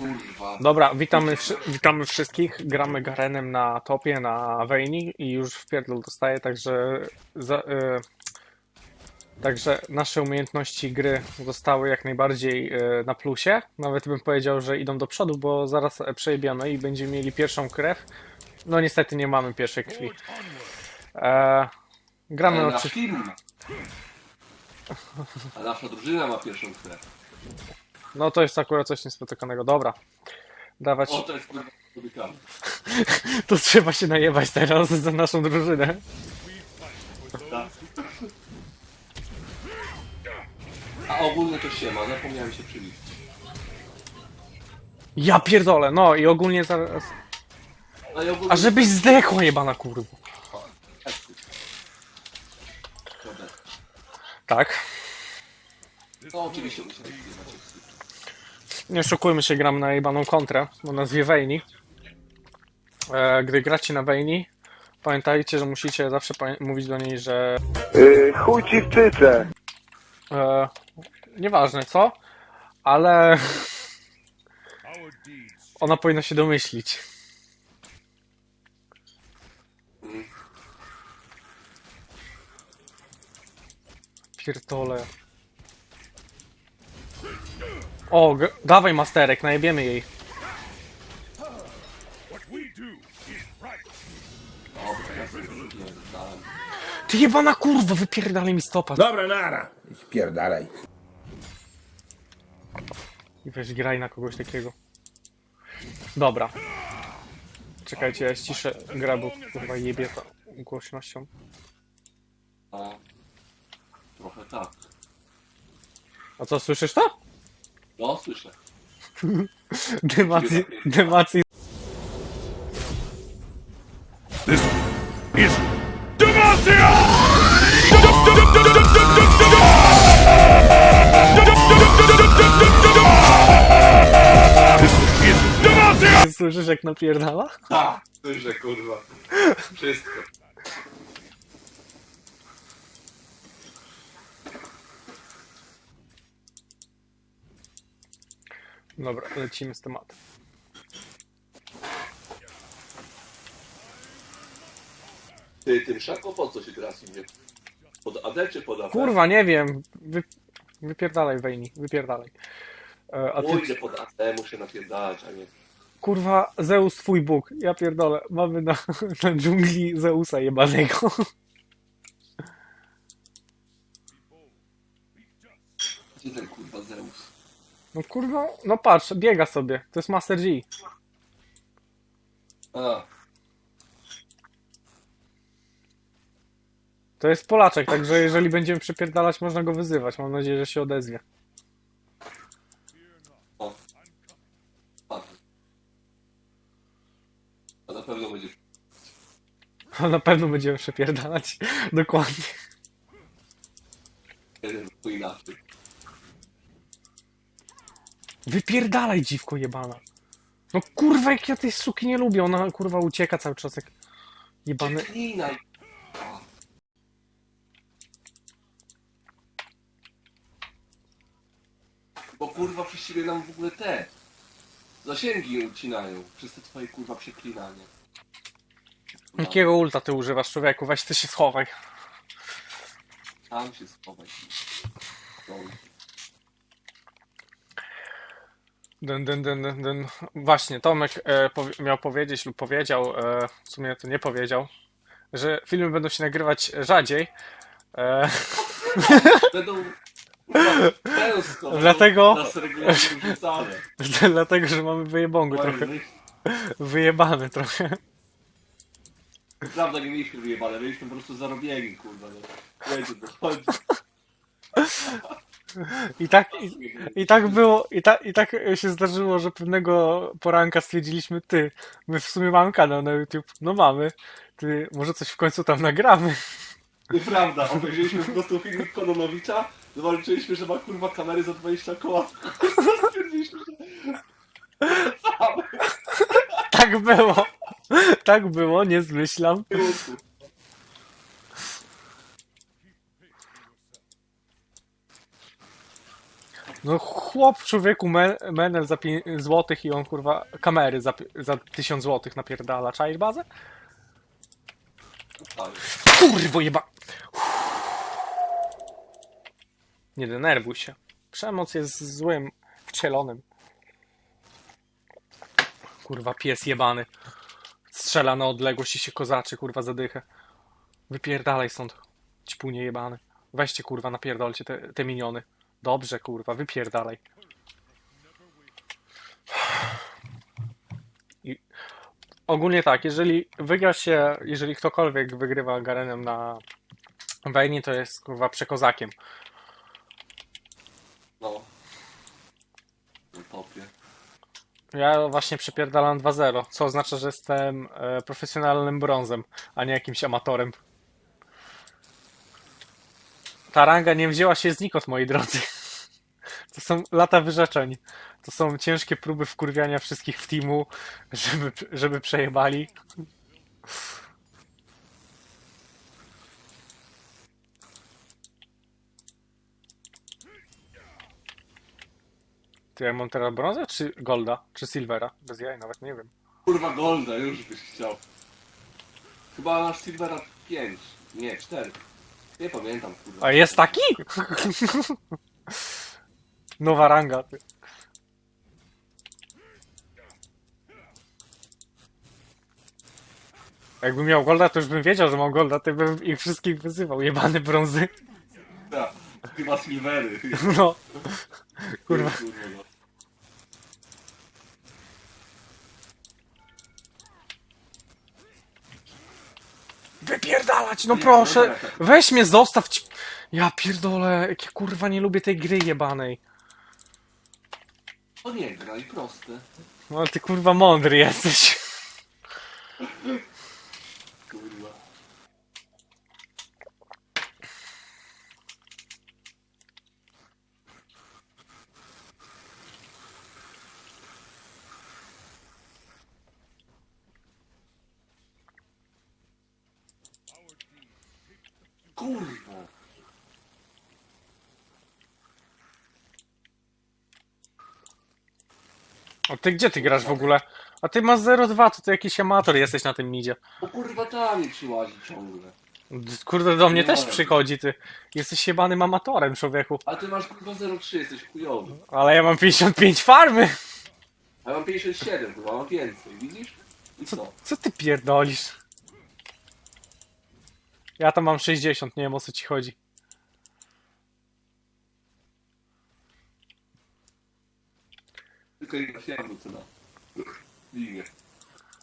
kurwa. Dobra, witamy, wszy- witamy wszystkich. Gramy Garenem na topie, na Vayni i już w pierdol dostaję, także za, y, także nasze umiejętności gry zostały jak najbardziej y, na plusie. Nawet bym powiedział, że idą do przodu, bo zaraz e, przejebiemy i będziemy mieli pierwszą krew. No niestety nie mamy pierwszej krwi. E, gramy Ale oczywiście. film. A nasza drużyna ma pierwszą krew. No to jest akurat coś niespotykanego. Dobra. Dawać. O, to jest kurwa. To trzeba się najebać teraz za naszą drużynę. Tak. A ogólnie to się ma, zapomniałem się przywitać. Ja pierdolę, no i ogólnie zaraz. No i ogólnie... A żebyś zdechła jebana kurwa. Dobra. Tak. No oczywiście wpływać. Nie oszukujmy się, gram na jebaną kontrę o nazwie Vayni. E, gdy gracie na Vayni, pamiętajcie, że musicie zawsze mówić do niej, że Yy, chuj ci w cyce. e, nieważne co, ale ona powinna się domyślić. Pierdolę. O, dawaj masterek, najebiemy jej. Dobra, ja sobie nie dostałem. Ty jebana kurwa, wypierdalaj mi stopa. Dobra, nara. Spierdalaj. I weź graj na kogoś takiego. Dobra. Czekajcie, ja ściszę grę, bo kurwa jebie to głośnością. No. Trochę tak. A co, słyszysz to? No, słyszę. Dymacji, dymacji. Is Demacia! This is Demacia! Słyszysz jak napierdala? Tak, słyszę kurwa. Wszystko. Dobra, lecimy z tematem. Ty, tym szako po co się teraz idzie? Pod AD czy pod AD? Kurwa, nie wiem. Wy, wypierdalaj Wejni, wypierdalaj. E, A ty, Pójdę pod AD, muszę napierdalać, a nie... kurwa, Zeus twój Bóg. Ja pierdolę. Mamy na, na dżungli Zeusa jebanego. Gdzie ten kurwa Zeus? No kurwa, no patrz, biega sobie. To jest Master G. A, To jest Polaczek, także jeżeli będziemy przepierdalać, można go wyzywać. Mam nadzieję, że się odezwie. Padł. A na pewno będzie... A na pewno będziemy przepierdalać. Dokładnie. Jeden tu inaczej. Wypierdalaj, dziwko jebana. No kurwa, jak ja tej suki nie lubię. Ona kurwa ucieka cały czas jak jebany. Klinaj! Bo kurwa przez ciebie nam w ogóle te zasięgi ucinają przez te twoje kurwa przeklinanie. Jakiego ulta ty używasz, człowieku? Weź ty się schowaj. Tam się schowaj. No. Dyn, dyn, dyn, dyn, dyn. Właśnie, Tomek e, powie, miał powiedzieć lub powiedział, e, w sumie to nie powiedział, że filmy będą się nagrywać rzadziej. E, Będą kurwa, często. Dlatego- Nas regularnie dlatego, że mamy wyjebągu trochę. Wyjebane trochę. Prawda, nie mieliśmy wyjebane, mieliśmy po prostu zarobieni, kurwa. To chodzi. I tak, i, i tak było, i, ta, i tak się zdarzyło, że pewnego poranka stwierdziliśmy, ty, my w sumie mamy kanał na YouTube. No mamy. Ty, może coś w końcu tam nagramy. Nieprawda, obejrzeliśmy po prostu filmik Kononowicza, zobaczyliśmy, że ma kurwa kamery za 20 koła. Stwierdziliśmy, że... Tak było. Tak było, nie zmyślam. No chłop człowieku me, menel za 5 złotych i on kurwa kamery za, za 1000 złotych napierdala. Czaisz bazę? Kurwo jeba... Nie denerwuj się. Przemoc jest złym, wcielonym. Kurwa, pies jebany. Strzela na odległość i się kozaczy, kurwa, zadychę. Wypierdalaj stąd. Ćpunie jebany. Weźcie, kurwa, napierdolcie te, te miniony. Dobrze, kurwa, wypierdalaj. I ogólnie tak, jeżeli wygra się, jeżeli ktokolwiek wygrywa Garenem na Wejnie, to jest, kurwa, przekozakiem. No. Na topie. Ja właśnie przepierdalam 2-0, co oznacza, że jestem e, profesjonalnym brązem, a nie jakimś amatorem. Ta ranga nie wzięła się znikąd, moi drodzy. To są lata wyrzeczeń. To są ciężkie próby wkurwiania wszystkich w teamu, żeby, żeby przejebali. Ty ja mam teraz brązę, czy golda, czy silvera? Bez jaj, nawet nie wiem. Kurwa Golda, już byś chciał. Chyba nasz Silvera 5. Nie, 4. Nie pamiętam, kurwa. A jest taki? Nowa ranga. Ty. Jakbym miał golda, to już bym wiedział, że mam golda, to bym ich wszystkich wyzywał. Jebane brązy. Ja, Chyba Silvery. No. Kurwa. no. Wypierdalać, no proszę! Weź mnie, zostaw ci... Ja pierdolę, jak ja kurwa nie lubię tej gry jebanej. To nie gra i proste. No ale ty kurwa mądry jesteś. Kurwa. Kurwa. A ty gdzie ty grasz w ogóle? A ty masz 0,2, to ty jakiś amator jesteś na tym midzie. Bo kurwa tam mi przyłazi ciągle. Kurde, do mnie Nie też przychodzi, ty. Jesteś jebanym amatorem, człowieku. A ty masz kurwa 0,3, jesteś chujowy. Ale ja mam 55 farmy! A ja mam 57, kurwa, mam więcej, widzisz? I co? Co ty pierdolisz? Ja tam mam 60, nie wiem o co ci chodzi. Tylko i na na. Ligę.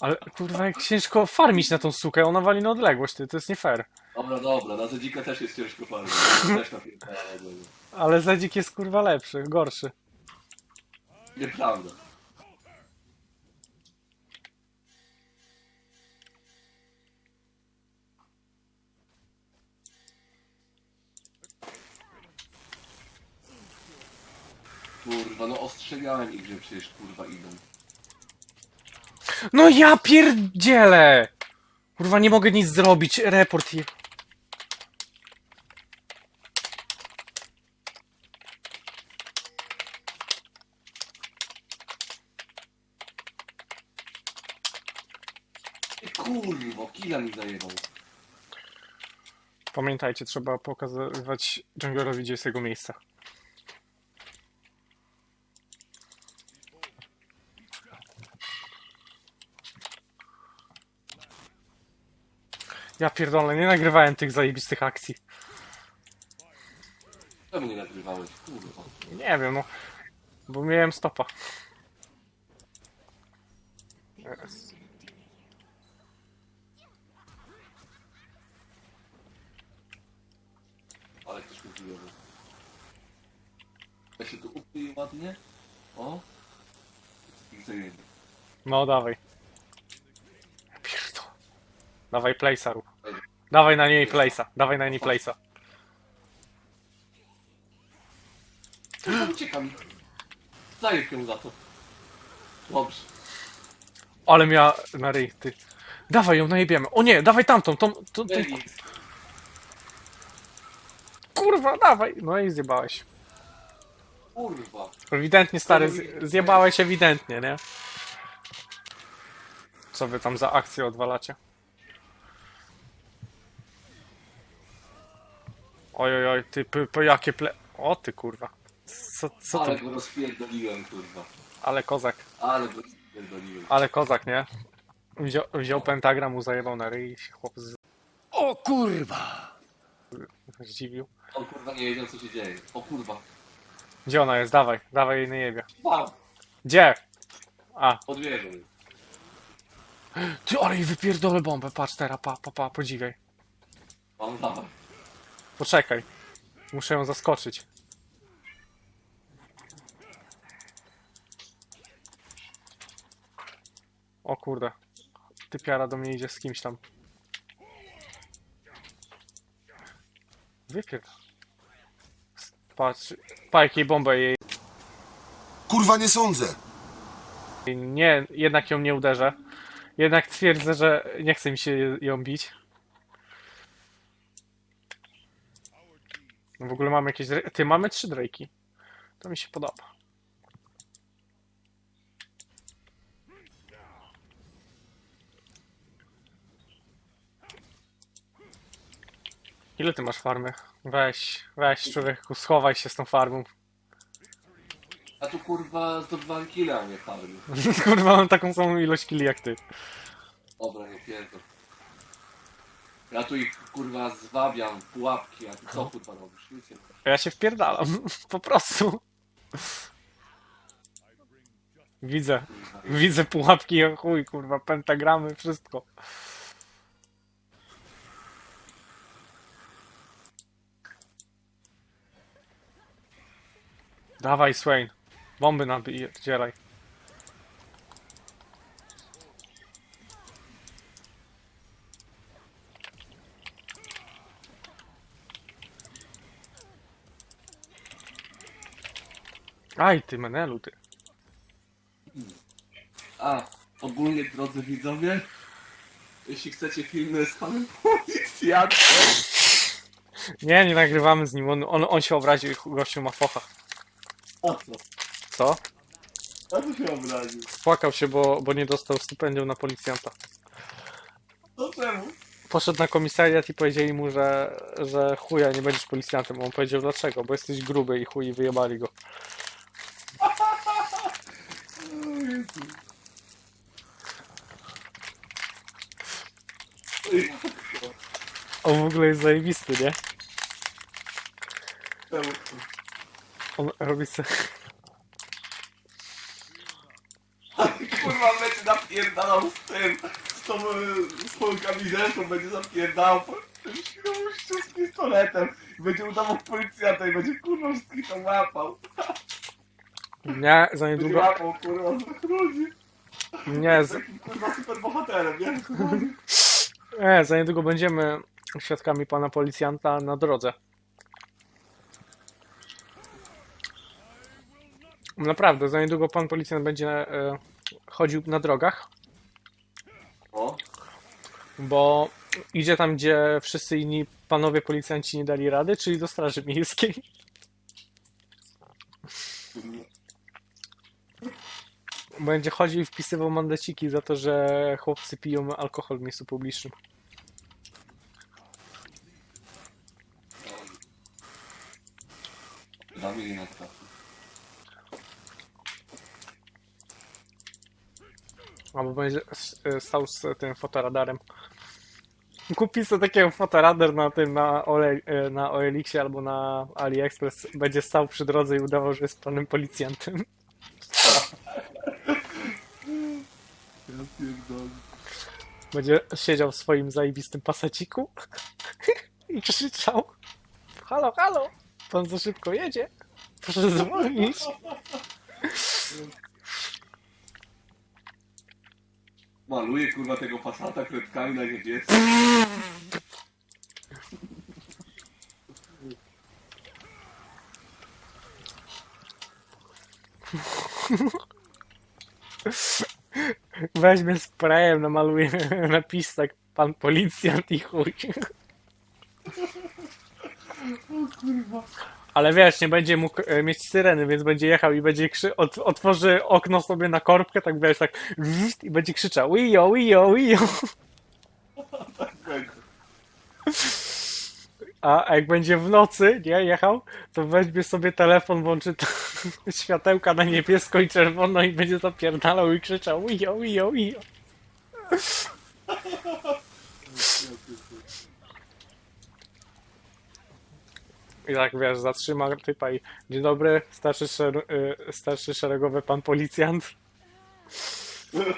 Ale kurwa, jak ciężko farmić na tą sukę, ona wali na odległość, ty, to jest nie fair. Dobra, dobra, na Zedzika też jest ciężko farmić. Też niego. Ale Zedzik jest kurwa lepszy, gorszy. Nieprawda. Kurwa, no ostrzegani, gdzie przecież kurwa idą. No ja pierdzielę! Kurwa, nie mogę nic zrobić, report je... Ty kurwo, killa mi zajebał. Pamiętajcie, trzeba pokazywać junglerowi, gdzie jest jego miejsce. Ja pierdolę, nie nagrywałem tych zajebistych akcji. Czemu nie nagrywałeś? Kurwa. Nie wiem, no. Bo miałem stopa. Yes. Ale ktoś mi chujowy. Ja się tu ukryję ładnie. O. I. No, dawaj. Pierdol. Dawaj. Dawaj na niej place'a. Dawaj na niej place'a. Kurwa, ucieka mi. Zajeb ją za to. Dobrze. Ale miała na ryj, ty. Dawaj ją, najebiemy. O nie, dawaj tamtą, tą, tą, tą. Kurwa, dawaj. No i zjebałeś. Kurwa. Ewidentnie, stary, z- zjebałeś ewidentnie, nie? Co wy tam za akcję odwalacie? Oj, oj, oj, ty, po, po jakie ple... O ty, kurwa. Co, co to? Ale go rozpierdoliłem, kurwa. Ale kozak, Ale go rozpierdoliłem. ale kozak, nie? Wziął, wziął pentagram, mu zajebał na ryj i się chłop z... O kurwa! zdziwił. On kurwa nie wiedział co się dzieje. O kurwa. Gdzie ona jest? Dawaj, dawaj jej na jebie. Gdzie? A, Pod wieżą jest. ty, ale jej wypierdolę bombę, patrz teraz, pa, pa, pa, podziwiaj. Mam dawaj. Poczekaj. Muszę ją zaskoczyć. O kurde. Typiara do mnie idzie z kimś tam. Wypierd. Patrz, pa jakiej bombę jej. Kurwa nie sądzę. Nie, jednak ją nie uderzę. Jednak twierdzę, że nie chce mi się ją bić. No w ogóle mamy jakieś. Ty, mamy trzy Drake'i. To mi się podoba. Ile ty masz farmy? Weź, weź człowieku, schowaj się z tą farmą. A tu kurwa zdobywałem killa, a nie farmy. Kurwa, mam taką samą ilość killi jak ty. Dobra, nie pierdol. Ja tu ich kurwa zwabiam w pułapki, a ty co kurwa robisz? Nic nie robisz. Ja się wpierdalam, po prostu. Widzę, widzę pułapki, chuj, kurwa, pentagramy, wszystko. Dawaj, Swain. Bomby nabieraj. Aj, ty menelu, ty. A, ogólnie drodzy widzowie, jeśli chcecie filmy z panem policjantem, Nie, nie nagrywamy z nim, on, on, on się obraził i gościu ma focha. o co? Co? A co się obraził? Spłakał się, bo, bo nie dostał stypendium na policjanta. To czemu? Poszedł na komisariat i powiedzieli mu, że, że chuja, nie będziesz policjantem. On powiedział dlaczego, bo jesteś gruby i chuj i wyjebali go. On w ogóle jest zajebisty, nie? On robi sobie... Kurwa będzie napierdalał z tym, z tą, e, z tą kamizelką, będzie napierdalał po gościu z pistoletem i będzie udawał policjanta i będzie kurwa wszystkich tam łapał. Nie, za niedługo... łapał kurwa z ludzi. Nie, z, Takim kurwa super bohaterem, nie? nie, za niedługo będziemy świadkami pana policjanta na drodze. Naprawdę, za niedługo pan policjant będzie e, chodził na drogach, O, bo idzie tam, gdzie wszyscy inni panowie policjanci nie dali rady, czyli do straży miejskiej. Będzie chodził i wpisywał mandaciki za to, że chłopcy piją alkohol w miejscu publicznym. Dawili na to. Albo będzie e, stał z tym fotoradarem. Kupi sobie takiego fotoradar na tym, na, Ole, e, na OLX-ie albo na AliExpress. Będzie stał przy drodze i udawał, że jest panem policjantem. Pierdolę. Będzie siedział w swoim zajebistym pasaciku i krzyczał Halo, halo! Pan za szybko jedzie. Proszę zwolnić. Maluje kurwa tego pasata kredkami na niebiesko. Weźmie sprayem, namaluje napis tak pan policjant i chuj. O kurwa. Ale wiesz, nie będzie mógł e, mieć syreny, więc będzie jechał i będzie krzy... Ot otworzy okno sobie na korbkę, tak wiesz, tak i będzie krzyczał Wijo, wijo, wijo. Będzie. A jak będzie w nocy, nie, jechał, to weźmie sobie telefon, włączy światełka na niebiesko i czerwono i będzie zapierdalał i krzyczał wijo, wijo, wijo. I tak wiesz, zatrzyma typa i dzień dobry, starszy, szer y, starszy szeregowy pan policjant.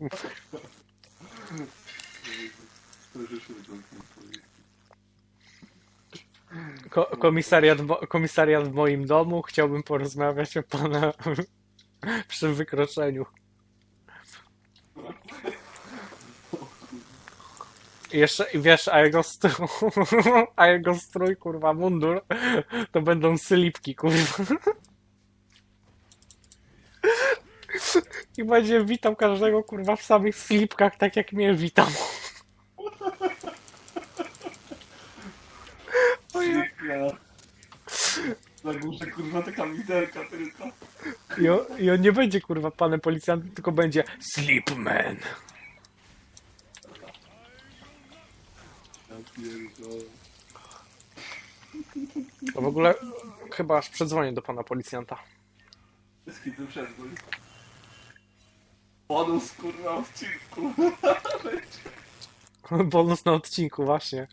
Ko komisariat, komisariat w moim domu, chciałbym porozmawiać o pana przy wykroczeniu. Jeszcze, wiesz, a jego strój, a jego strój, kurwa, mundur, to będą sylipki, kurwa. I będzie witał każdego, kurwa, w samych slipkach, tak jak mnie witam. Ja. Na górze kurwa ta kamizelka tylko. I on, I on nie będzie, kurwa, panem policjantem, tylko będzie Sleepman. Ja pierdolę. To w ogóle chyba aż przedzwonię do pana policjanta. Z kim tu przezwój? Bonus kurwa odcinku. Bonus na odcinku, właśnie.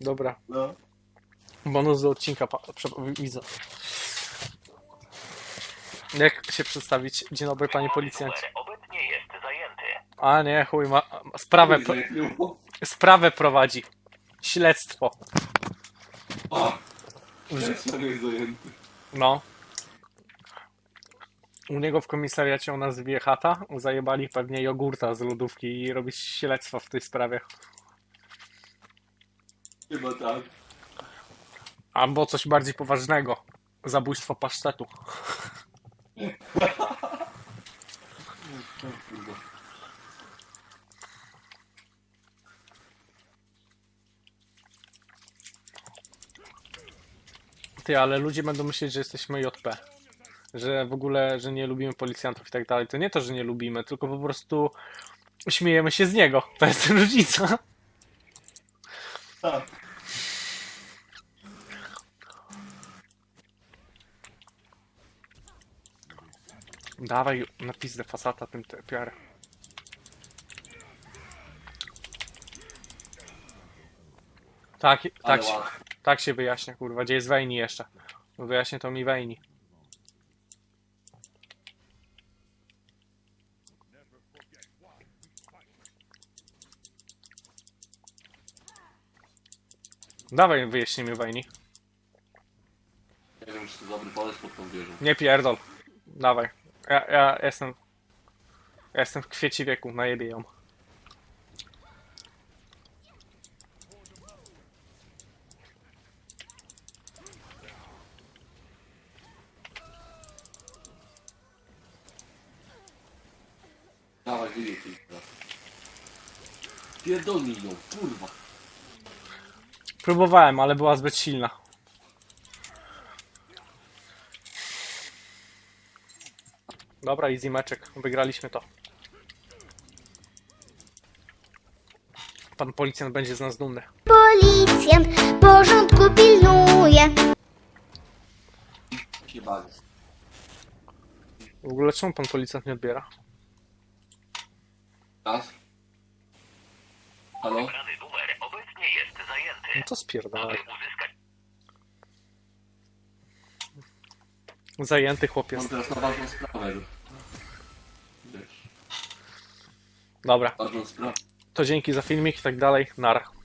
Dobra. No. Bonus do odcinka, pa, prze, widzę. Jak się przedstawić? Dzień dobry, panie policjancie. obecnie jest zajęty. A nie, chuj, ma, ma sprawę, pro, sprawę prowadzi. Śledztwo. O! Jest jest zajęty. No. U niego w komisariacie o nazwie Chata zajebali pewnie jogurta z lodówki i robi śledztwo w tej sprawie. Chyba tak. Albo coś bardziej poważnego. Zabójstwo pasztetu. Ty, ale ludzie będą myśleć, że jesteśmy JP. Że w ogóle, że nie lubimy policjantów i tak dalej. To nie to, że nie lubimy, tylko po prostu śmiejemy się z niego. To jest różnica. Tak. Dawaj na pizdę fasata tym tepiarem. Tak, tak, się, tak się wyjaśnia, kurwa. Gdzie jest Wejni jeszcze? No wyjaśnię to mi Wejni. Dawaj wyjaśnij mi Wejni. Nie wiem, czy to dobry pomysł pod tą wieżą. Nie pierdol. Dawaj. Ja, ja jestem... Ja jestem w kwieci wieku, najebię ją. Dawaj. Pierdolnij ją, kurwa. Próbowałem, ale była zbyt silna. Dobra, easy meczek. Wygraliśmy to. Pan policjant będzie z nas dumny. Policjant porządku pilnuje. Się bawię. W ogóle czemu pan policjant nie odbiera? Raz. Halo? Brany numer obecnie jest zajęty. No to spierdalaj. Aby uzyskać Zajęty chłopiec. Mam teraz na ważną sprawę. Wiesz, Dobra, ważną sprawę. to dzięki za filmik i tak dalej. Nara.